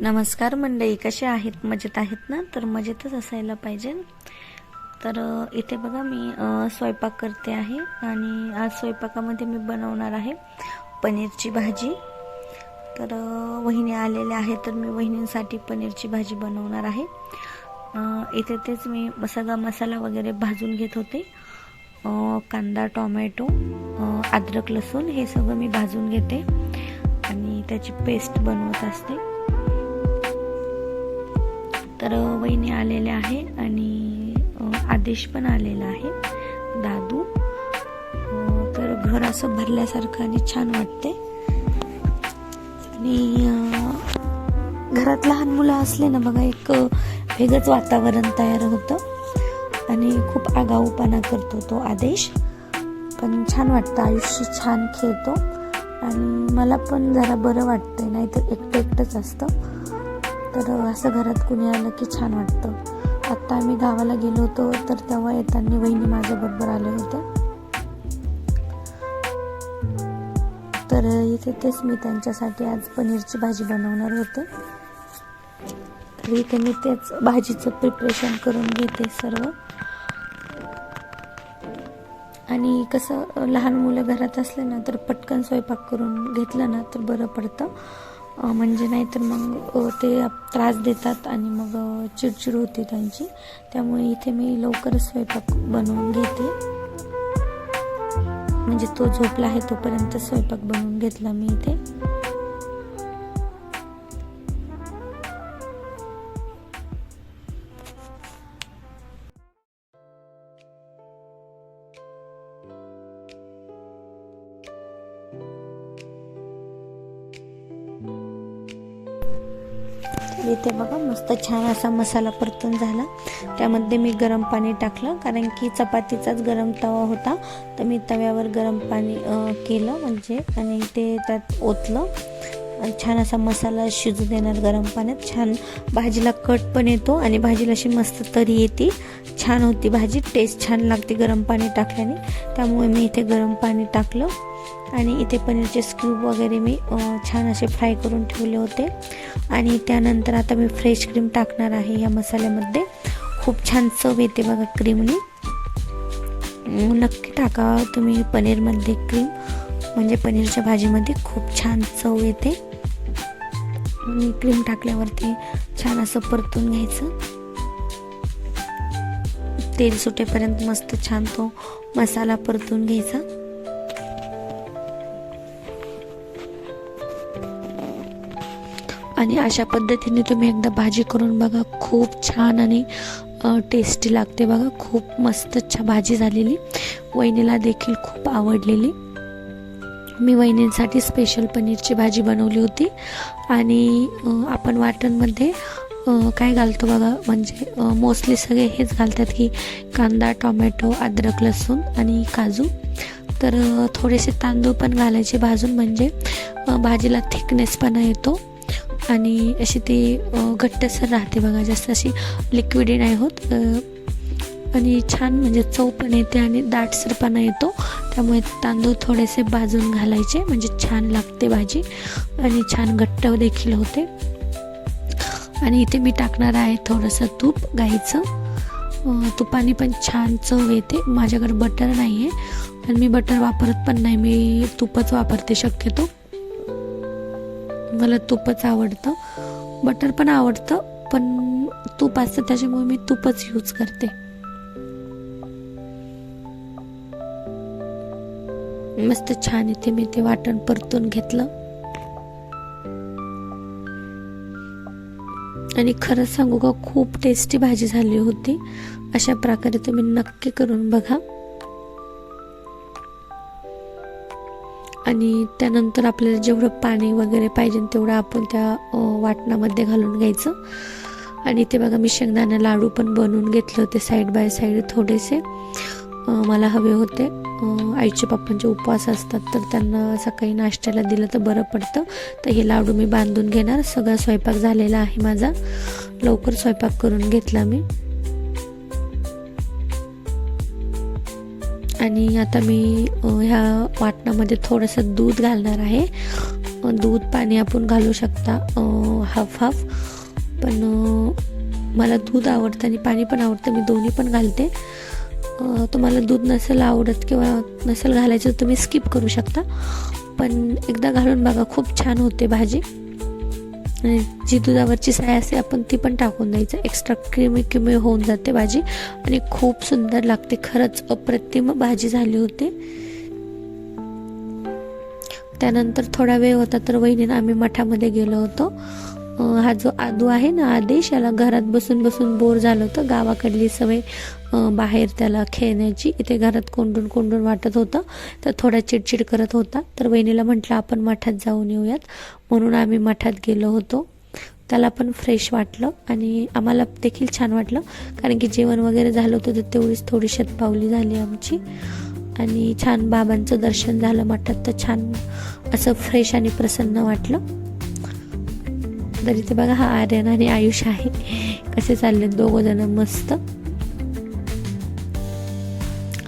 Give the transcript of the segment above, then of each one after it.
नमस्कार मंडळी कसे आहेत? मजेत आहेत ना? तर मजेतच असायला पाहिजे. तर इथे बघा मी स्वयंपाक करते आहे आणि आज स्वयंपाकामध्ये मी बनवणार आहे पनीरची भाजी. तर वहिनी आलेल्या आहेत तर मी वहिनींसाठी पनीरची भाजी बनवणार आहे. इथे तेच मी सगळा मसाला वगैरे भाजून घेत होते. कांदा टोमॅटो अद्रक लसूण हे सगळं मी भाजून घेते. आणि त्याची पेस्ट बनवत असते. तर वहिनी आलेल्या आहे आणि आदेश पण आलेला आहे. दादू तर घर असं भरल्यासारखं आणि छान वाटते आणि घरात लहान मुलं असले ना बघा एक वेगळंच वातावरण तयार होतं. आणि खूप आगाऊपणा करतो तो आदेश. पण छान वाटतं आयुष्य छान खेळतो. आणि मला पण जरा बरं वाटतंय नाहीतर एकटं एकटंच असतं. तर असं घरात कुणी आलं की छान वाटतं. आत्ता आम्ही गावाला गेलो होतो तर तेव्हा येताना वहिनी माझ्याबरोबर आले होत्या. तर इथे तेच मी त्यांच्यासाठी आज पनीरची भाजी बनवणार होते. तर इथे मी तेच भाजीचं प्रिपरेशन करून घेते सर्व. आणि कसं लहान मुलं घरात असले ना तर पटकन स्वयंपाक करून घेतलं ना तर बरं पडतं. म्हणजे नाहीतर मग ते त्रास देतात आणि मग चिडचिड होते त्यांची. त्यामुळे इथे मी लवकरच स्वयंपाक बनवून घेते. म्हणजे तो झोपला आहे तोपर्यंत स्वयंपाक बनवून घेतला मी इथे. तर इथे बघा मस्त छान असा मसाला परतून झाला. त्यामध्ये मी गरम पाणी टाकलं कारण की चपातीचाच गरम तवा होता. तर मी तव्यावर गरम पाणी केलं म्हणजे आणि ते त्यात ओतलं. छान असा मसाला शिजू देणार गरम पाण्यात. छान भाजीला कट पण येतो आणि भाजीला अशी मस्त तरी येते. छान होती भाजी टेस्ट छान लागते गरम पाणी टाकल्याने. त्यामुळे मी इथे गरम पाणी टाकलं. आणि इथे पनीरचे स्क्यूब वगैरे मी छान असे फ्राय करून ठेवले होते. आणि त्यानंतर आता मी फ्रेश क्रीम टाकणार आहे या मसाल्यामध्ये. खूप छान चव येते बघा क्रीमनी नक्की टाका तुम्ही पनीरमध्ये क्रीम म्हणजे पनीरच्या भाजीमध्ये खूप छान चव येते. आणि क्रीम टाकल्यावरती छान असं परतून घ्यायचं. तेल सुटेपर्यंत मस्त छान तो मसाला परतून घ्यायचा. आणि अशा पद्धतीने तुम्ही एकदा भाजी करून बघा. खूप छान आणि टेस्टी लागते बघा. खूप मस्त छा भाजी झालेली. वहिनीला देखील खूप आवडलेली. मी वहिनींसाठी स्पेशल पनीरची भाजी बनवली होती. आणि आपण वाटणमध्ये काय घालतो बघा. म्हणजे मोस्टली सगळे हेच घालतात की कांदा टोमॅटो अद्रक लसूण आणि काजू. तर थोडेसे तांदूळ पण घालायचे. भाजून म्हणजे भाजीला थिकनेसपणा येतो. आणि अशी ती घट्टसर राहते बघा जास्त अशी लिक्विडी नाही होत. आणि छान म्हणजे चव पण येते आणि दाटसरपणा येतो. त्यामुळे तांदूळ थोडेसे भाजून घालायचे म्हणजे छान लागते भाजी. आणि छान घट्ट देखील होते. आणि इथे मी टाकणार आहे थोडंसं तूप गाईचं. तुपाने पण छान चव येते. माझ्याकडे बटर नाही आहे आणि मी बटर वापरत पण नाही. मी तुपच वापरते शक्यतो. मला तुपच आवडतं. बटर पण आवडतं पण तूप असतं त्याच्यामुळे मी तूपच यूज करते. मस्त छान इथे मी ते वाटण परतून घेतलं. आणि खरं सांगू का खूप टेस्टी भाजी झाली होती. अशा प्रकारे तुम्ही नक्की करून बघा. आणि त्यानंतर आपल्याला जेवढं पाणी वगैरे पाहिजे तेवढं आपण त्या वाटणामध्ये घालून घ्यायचं. आणि ते बघा मी शेंगदाणा लाडू पण बनवून घेतले होते साईड बाय साईड थोडेसे. मला हवे होते. आईचे पप्पांचे उपवास असतात तर त्यांना सकाळी नाश्त्याला दिलं तर बरं पडतं. तर हे लाडू मी बांधून घेणार. सगळा स्वयंपाक झालेला आहे माझा. लवकर स्वयंपाक करून घेतला मी. आणि आता मी ह्या वाटणामध्ये थोडंसं दूध घालणार आहे. दूध पाणी आपण घालू शकता हाफ हाफ पण मला दूध आवडतं आणि पाणी पण आवडतं मी दोन्ही पण घालते. तुम्हाला दूध नसेल आवडत किंवा नसेल घालायचं तुम्ही स्किप करू शकता. पण एकदा घालून बघा खूप छान होते भाजी. आणि जी दुधावरची साय असते आपण ती पण टाकून द्यायचं. एक्स्ट्रा क्रिमी क्रिमी होऊन जाते भाजी. आणि खूप सुंदर लागते. खरंच अप्रतिम भाजी झाली होती. त्यानंतर थोडा वेळ होता तर वहिनीनं आम्ही मठामध्ये गेलो होतो. हा जो आदू आहे ना आदेश याला घरात बसून बसून बोर झालं होतं. गावाकडली सवय बाहेर त्याला खेळण्याची. इथे घरात कोंडून कोंडून वाटत होतं. तर थोडा चिडचिड करत होता. तर वहिनीला म्हटलं आपण मठात जाऊन येऊयात. म्हणून आम्ही मठात गेलो होतो. त्याला पण फ्रेश वाटलं आणि आम्हाला देखील छान वाटलं. कारण की जेवण वगैरे झालं होतं तर तेवढीच थोडी शतपावली झाली आमची. आणि छान बाबांचं दर्शन झालं मठात. तर छान असं फ्रेश आणि प्रसन्न वाटलं. तर इथे बघा हा आर्यन आणि आयुष आहे. कसे चालले दोघं जण मस्त.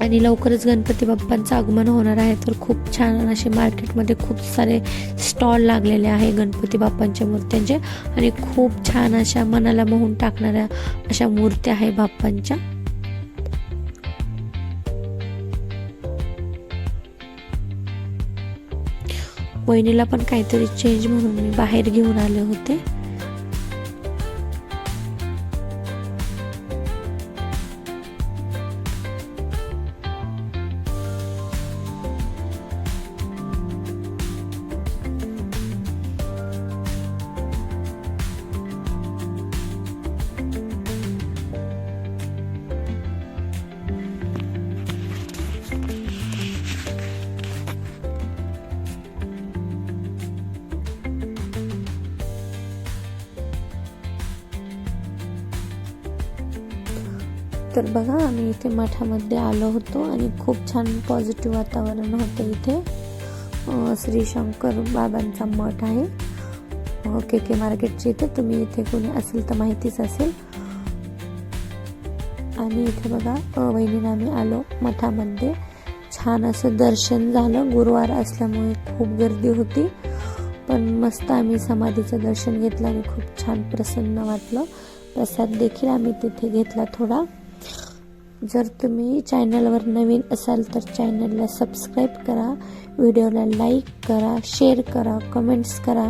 आणि लवकरच गणपती बाप्पांचं आगमन होणार आहे. तर खूप छान असे मार्केटमध्ये खूप सारे स्टॉल लागलेले आहे गणपती बाप्पांच्या मूर्त्यांचे. आणि खूप छान अशा मनाला मोहून टाकणाऱ्या अशा मूर्त्या आहे बाप्पांच्या. वहिनीला पण काहीतरी चेंज म्हणून मी बाहेर घेऊन आले होते. तर बघा आम्ही इथे मठामध्ये आलो होतो आणि खूप छान पॉझिटिव्ह वातावरण होतं इथे. श्री शंकर बाबांचा मठ आहे. के के मार्केटच्या इथे. तुम्ही इथे कोणी असेल तर माहितीच असेल. आणि इथे बघा अं, आम्ही आलो मठामध्ये. छान असं दर्शन झालं. गुरुवार असल्यामुळे खूप गर्दी होती. पण मस्त आम्ही समाधीचं दर्शन घेतलं आणि खूप छान प्रसन्न वाटलं. प्रसाद देखील आम्ही तिथे घेतला थोडा. जर तुम्ही चॅनलवर नवीन असाल तर चॅनलला सबस्क्राईब करा व्हिडिओला लाईक करा शेअर करा कमेंट्स करा.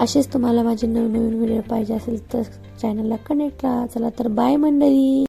असेच तुम्हाला माझे नवीन नवीन व्हिडिओ पाहिजे असेल तर चॅनलला कनेक्ट राहा. चला तर बाय मंडळी.